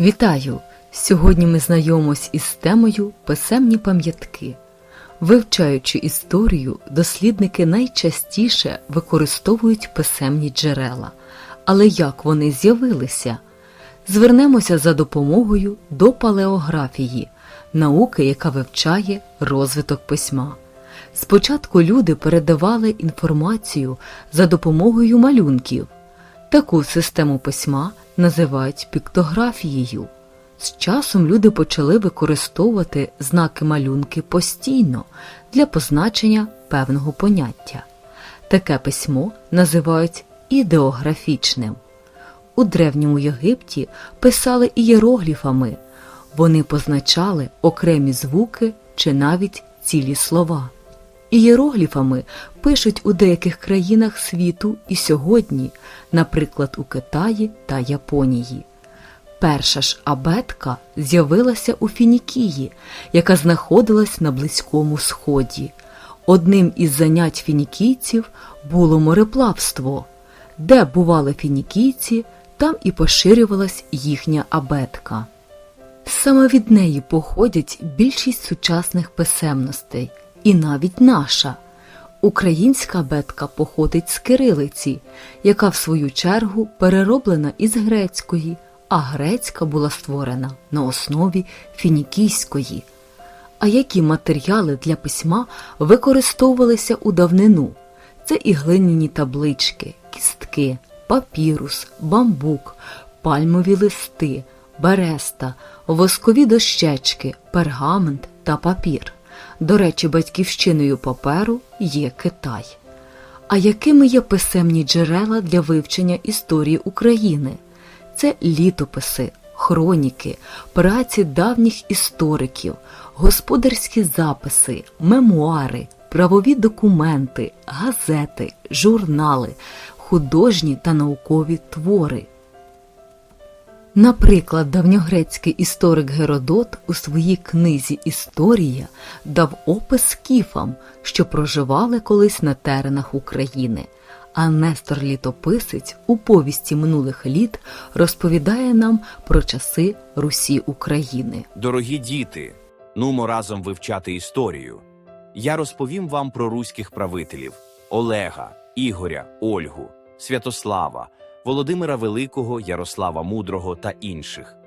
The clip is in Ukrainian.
Вітаю! Сьогодні ми знайомимось із темою писемні пам'ятки. Вивчаючи історію, дослідники найчастіше використовують писемні джерела. Але як вони з'явилися? Звернемося за допомогою до палеографії, науки, яка вивчає розвиток письма. Спочатку люди передавали інформацію за допомогою малюнків. Таку систему письма називають піктографією. З часом люди почали використовувати знаки малюнки постійно для позначення певного поняття. Таке письмо називають ідеографічним. У древньому Єгипті писали ієрогліфами. Вони позначали окремі звуки чи навіть цілі слова. Ієрогліфами пишуть у деяких країнах світу і сьогодні, наприклад, у Китаї та Японії. Перша ж абетка з'явилася у Фінікії, яка знаходилась на Близькому Сході. Одним із занять фінікійців було мореплавство. Де бували фінікійці, там і поширювалась їхня абетка. Саме від неї походять більшість сучасних писемностей, і навіть наша. Українська абетка походить з кирилиці, яка в свою чергу перероблена із грецької, а грецька була створена на основі фінікійської. А які матеріали для письма використовувалися у давнину? Це і глиняні таблички, кістки, папірус, бамбук, пальмові листи, береста, воскові дощечки, пергамент та папір. До речі, батьківщиною паперу є Китай. А якими є писемні джерела для вивчення історії України? Це літописи, хроніки, праці давніх істориків, господарські записи, мемуари, правові документи, газети, журнали, художні та наукові твори. Наприклад, давньогрецький історик Геродот у своїй книзі Історія дав опис скіфам, що проживали колись на теренах України. А Нестор Літописець у повісті минулих літ розповідає нам про часи Русі України. Дорогі діти, нумо разом вивчати історію. Я розповім вам про руських правителів Олега, Ігоря, Ольгу, Святослава, Володимира Великого, Ярослава Мудрого та інших.